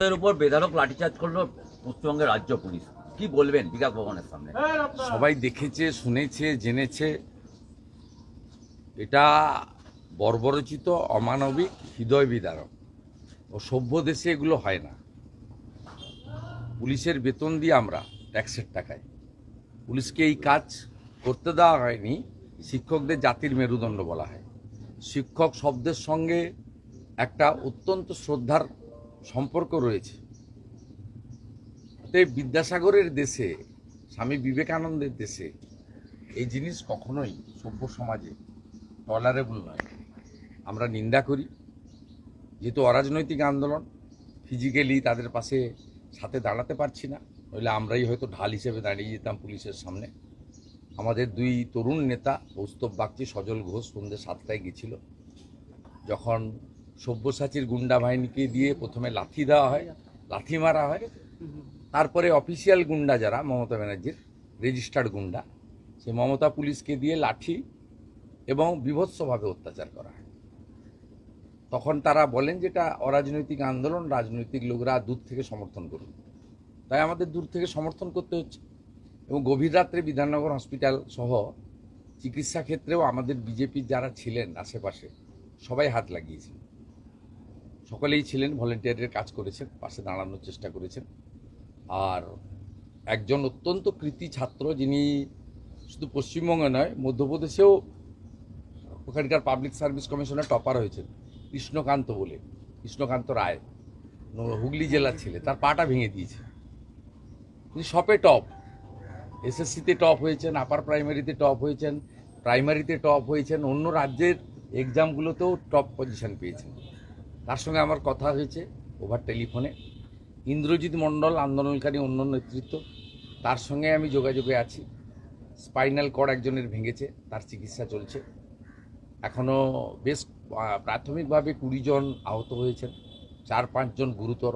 এর উপর বেধারক লাঠিচার্জ করল পশ্চিমবঙ্গের রাজ্য পুলিশ। কি বলবেন বিকাশ ভবনের সামনে? সবাই দেখেছে, শুনেছে, জেনেছে। এটা বর্বরচিত, অমানবিক, হৃদয় বিদারক। ও সভ্য দেশে এগুলো হয় না। পুলিশের বেতন দিয়ে আমরা ট্যাক্সের টাকায়। পুলিশকে এই কাজ করতে দেওয়া হয়নি, শিক্ষকদের জাতির মেরুদণ্ড বলা হয়। শিক্ষক শব্দের সঙ্গে একটা অত্যন্ত শ্রদ্ধার সম্পর্ক রয়েছে। তাই বিদ্যাসাগরের দেশে, স্বামী বিবেকানন্দের দেশে এই জিনিস কখনোই সভ্য সমাজে টলারেবল নয়। আমরা নিন্দা করি, যেহেতু অরাজনৈতিক আন্দোলন ফিজিক্যালি তাদের পাশে, সাথে দাঁড়াতে পারছি না, নইলে আমরাই হয়তো ঢাল হিসেবে দাঁড়িয়ে যেতাম পুলিশের সামনে। আমাদের দুই তরুণ নেতা কৌস্তব বাগচি, সজল ঘোষ সন্ধ্যে সাতটায় গেছিল। যখন সব্যসাচীর গুন্ডা বাহিনীকে দিয়ে প্রথমে লাথি দেওয়া হয়, লাথি মারা হয়। তারপরে অফিসিয়াল গুন্ডা যারা, মমতা ব্যানার্জির রেজিস্টার্ড গুন্ডা সে মমতা পুলিশকে দিয়ে লাঠি এবং বিভৎসভাবে অত্যাচার করা হয়। তখন তারা বলেন যেটা অরাজনৈতিক আন্দোলন, রাজনৈতিক লোকরা দূর থেকে সমর্থন করুন। তাই আমাদের দূর থেকে সমর্থন করতে হচ্ছে। এবং গভীর রাত্রে বিধাননগর হসপিটাল সহ চিকিৎসা ক্ষেত্রেও আমাদের বিজেপির যারা ছিলেন আশেপাশে, সবাই হাত লাগিয়েছিল। সকলেই ছিলেন ভলেন্টিয়ারের কাজ করেছেন, পাশে দাঁড়ানোর চেষ্টা করেছেন। আর একজন অত্যন্ত কৃতি ছাত্র যিনি শুধু পশ্চিমবঙ্গে নয়, মধ্যপ্রদেশেও ওখানকার পাবলিক সার্ভিস কমিশনের টপার হয়েছেন, কৃষ্ণকান্ত বলে, কৃষ্ণকান্ত রায়, হুগলি জেলার ছেলে, তার পাটা ভেঙে দিয়েছে। তিনি সপে টপ, এসএসসিতে টপ হয়েছেন, আপার প্রাইমারিতে টপ হয়েছেন, প্রাইমারিতে টপ হয়েছেন, অন্য রাজ্যের এক্সামগুলোতেও টপ পজিশন পেয়েছেন। তার সঙ্গে আমার কথা হয়েছে ওভার টেলিফোনে ইন্দ্রজিৎ মণ্ডল আন্দোলনকারী অন্য নেতৃত্ব, তার সঙ্গে আমি যোগাযোগে আছি। স্পাইনাল কর্ড একজনের ভেঙেছে, তার চিকিৎসা চলছে। এখনও বেশ প্রাথমিকভাবে কুড়ি জন আহত হয়েছেন, চার পাঁচজন গুরুতর।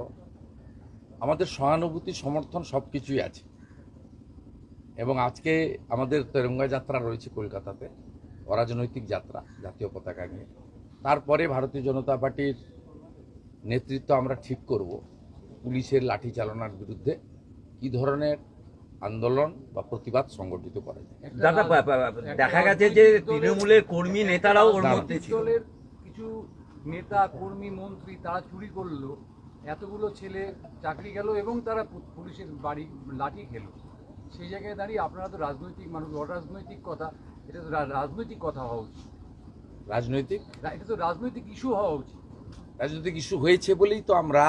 আমাদের সহানুভূতি, সমর্থন সব কিছুই আছে। এবং আজকে আমাদের তেরঙ্গা যাত্রা রয়েছে কলকাতাতে, অরাজনৈতিক যাত্রা, জাতীয় পতাকা নিয়ে। তারপরে ভারতীয় জনতা পার্টির নেতৃত্ব আমরা ঠিক করব পুলিশের লাঠি চালনার বিরুদ্ধে কি ধরনের আন্দোলন বা প্রতিবাদ সংগঠিত করা যায়? দাদা দেখা গেছে যে তৃণমূলের কর্মী নেতারাও ওর মধ্যে দলের কিছু নেতা কর্মী মন্ত্রী তারা চুরি করল এতগুলো ছেলে চাকরি গেল এবং তারা পু- পুলিশের বাড়ি লাঠি খেলো। সেই জায়গায় দাঁড়িয়ে আপনারা তো রাজনৈতিক মানুষ অরাজনৈতিক কথা এটা তো রাজনৈতিক কথা হওয়া উচিত। রাজনৈতিক? এটা তো রাজনৈতিক ইস্যু হওয়া উচিত। রাজনৈতিক ইস্যু হয়েছে বলেই তো আমরা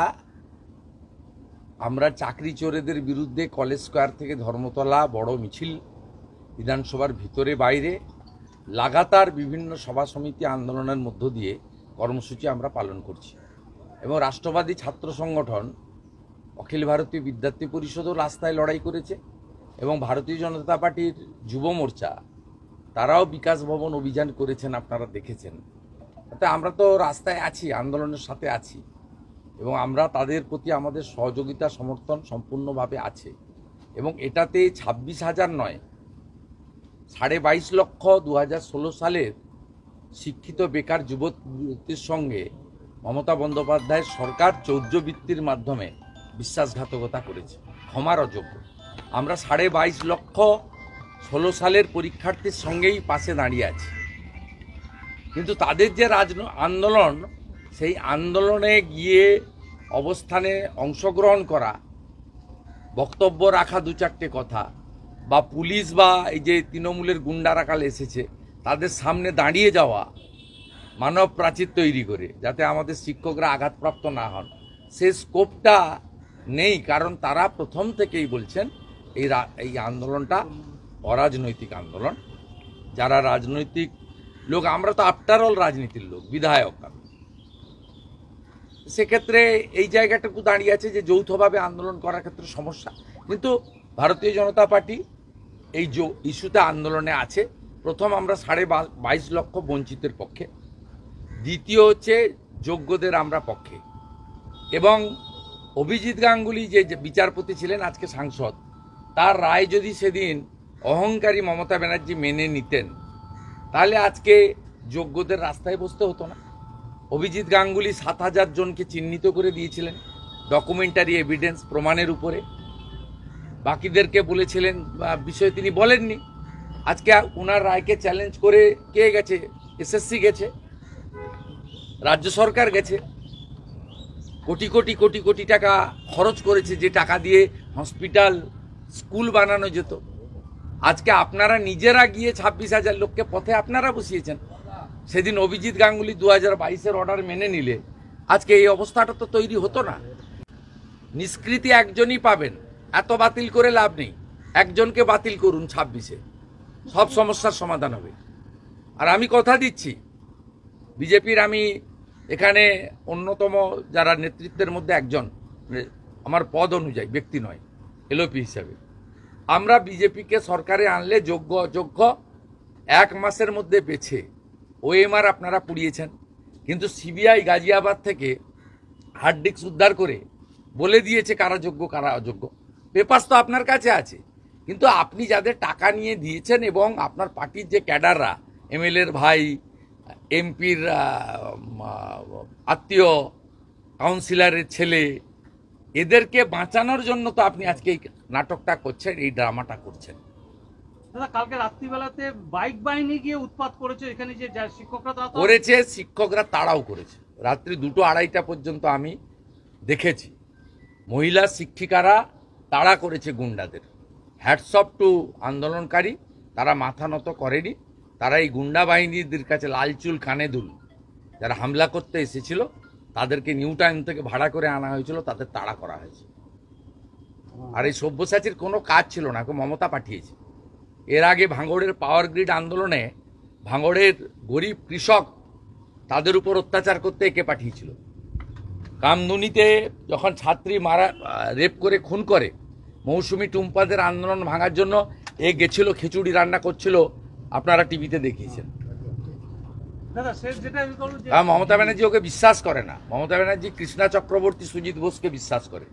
আমরা চাকরি চোরেদের বিরুদ্ধে কলেজ স্কোয়ার থেকে ধর্মতলা, বড় মিছিল, বিধানসভার ভিতরে বাইরে লাগাতার বিভিন্ন সভা সমিতি আন্দোলনের মধ্য দিয়ে কর্মসূচি আমরা পালন করছি। এবং রাষ্ট্রবাদী ছাত্র সংগঠন অখিল ভারতীয় বিদ্যার্থী পরিষদও রাস্তায় লড়াই করেছে এবং ভারতীয় জনতা পার্টির যুব মোর্চা, তারাও বিকাশ ভবন অভিযান করেছেন, আপনারা দেখেছেন। তাতে আমরা তো রাস্তায় আছি, আন্দোলনের সাথে আছি। এবং আমরা তাদের প্রতি আমাদের সহযোগিতা, সমর্থন সম্পূর্ণভাবে আছে। এবং এটাতে ছাব্বিশ হাজার নয়, সাড়ে বাইশ লক্ষ দু হাজার ষোলো সালের শিক্ষিত বেকার যুবতীর সঙ্গে মমতা বন্দ্যোপাধ্যায়ের সরকার চৌর্যবৃত্তির মাধ্যমে বিশ্বাসঘাতকতা করেছে, ক্ষমার অযোগ্য। আমরা সাড়ে বাইশ লক্ষ ষোলো সালের পরীক্ষার্থীর সঙ্গেই পাশে দাঁড়িয়ে আছি। কিন্তু তাদের যে রাজ আন্দোলন, সেই আন্দোলনে গিয়ে অবস্থানে অংশগ্রহণ করা, বক্তব্য রাখা দু চারটে কথা, বা পুলিশ বা এই যে তৃণমূলের গুন্ডারা কাল এসেছে, তাদের সামনে দাঁড়িয়ে যাওয়া, মানব প্রাচীর তৈরি করে, যাতে আমাদের শিক্ষকরা আঘাতপ্রাপ্ত না হন। সে স্কোপটা নেই, কারণ তারা প্রথম থেকেই বলছেন, এই এই আন্দোলনটা অরাজনৈতিক আন্দোলন। যারা রাজনৈতিক লোক, আমরা তো আফটার অল রাজনীতির লোক, বিধায়ক। সেক্ষেত্রে এই জায়গাটুকু দাঁড়িয়ে আছে যে যৌথভাবে আন্দোলন করার ক্ষেত্রে সমস্যা। কিন্তু ভারতীয় জনতা পার্টি এই ইস্যুতে আন্দোলনে আছে। প্রথম আমরা সাড়ে বাইশ লক্ষ বঞ্চিতের পক্ষে। দ্বিতীয় হচ্ছে যোগ্যদের আমরা পক্ষে। এবং অভিজিৎ গাঙ্গুলি যে বিচারপতি ছিলেন, আজকে সাংসদ, তার রায় যদি সেদিন অহংকারী মমতা ব্যানার্জি মেনে নিতেন তাহলে আজকে যোগ্যদের রাস্তায় বসতে হতো না। অভিজিৎ গাঙ্গুলি সাত হাজার জনকে চিহ্নিত করে দিয়েছিলেন ডকুমেন্টারি এভিডেন্স প্রমাণের উপরে। বাকিদেরকে বলেছিলেন, বা বিষয়ে তিনি বলেননি। আজকে ওনার রায়কে চ্যালেঞ্জ করে কে গেছে? এসএসসি গেছে, রাজ্য সরকার গেছে। কোটি কোটি কোটি কোটি টাকা খরচ করেছে যে টাকা দিয়ে হসপিটাল স্কুল বানানো যেত। আজকে আপনারা নিজেরা গিয়ে ছাব্বিশ হাজার লোককে পথে আপনারা বসিয়েছেন। সেদিন অভিজিৎ গাঙ্গুলি দু হাজার বাইশের অর্ডার মেনে নিলে, আজকে এই অবস্থাটা তো তৈরি হতো না। নিষ্কৃতি একজনই পাবেন, এত বাতিল করে লাভ নেই। একজনকে বাতিল করুন ছাব্বিশে, সব সমস্যার সমাধান হবে। আর আমি কথা দিচ্ছি, বিজেপির আমি এখানে অন্যতম যারা নেতৃত্বের মধ্যে একজন মানে আমার পদ অনুযায়ী, ব্যক্তি নয়, এলওপি হিসাবে। আমরা বিজেপিকে সরকারে আনলে যোগ্য, অযোগ্য, এক মাসের মধ্যে বেছে। ওএমআর আপনারা পুড়িয়েছেন। কিন্তু সিবিআই গাজিয়াবাদ থেকে হার্ড ডিস্ক উদ্ধার করে বলে দিয়েছে কারা যোগ্য, কারা অযোগ্য। পেপার্স তো আপনার কাছে আছে। কিন্তু আপনি যাদের টাকা নিয়ে দিয়েছেন এবং আপনার পার্টির যে ক্যাডাররা এমএলএর ভাই এমপির আত্মীয়, কাউন্সিলরের ছেলে এদেরকে বাঁচানোর জন্য তো আপনি আজকে এই নাটকটা করছেন এই ড্রামাটা করছেন। দাদা কালকে রাত্রিবেলাতে বাইক বাহিনী গিয়ে উৎপাত করেছে এখানে যে শিক্ষকরা করেছে শিক্ষকরা তাড়াও করেছে। রাত্রি দুটো আড়াইটা পর্যন্ত আমি দেখেছি। মহিলা শিক্ষিকারা তাড়া করেছে গুন্ডাদের। হ্যাটসঅপ টু আন্দোলনকারী তারা মাথা নত করেনি। তারা এই গুন্ডা বাহিনীদের কাছে লালচুল কানে দুল। যারা হামলা করতে এসেছিল তাদেরকে নিউ টাইম থেকে ভাড়া করে আনা হয়েছিল, তাদের তাড়া করা হয়েছে। আর এই সব্যসাচীর কোনো কাজ ছিল না ওকে মমতা পাঠিয়েছে। এর আগে ভাঙড়ের পাওয়ার গ্রিড আন্দোলনে ভাঙড়ের গরিব কৃষক তাদের উপর অত্যাচার করতে একে পাঠিয়েছিল। কামদুনিতে যখন ছাত্রী মারা রেপ করে, খুন করে, মৌসুমি টুম্পাদের আন্দোলন ভাঙার জন্য এ গেছিল, খিচুড়ি রান্না করছিল, আপনারা টিভিতে দেখিয়েছেন দাদা শেষ যেটা আমি বলব যে আর মমতা ব্যানার্জি ওকে বিশ্বাস করে না। মমতা ব্যানার্জি কৃষ্ণা চক্রবর্তী সুজিত বোসকে বিশ্বাস করে।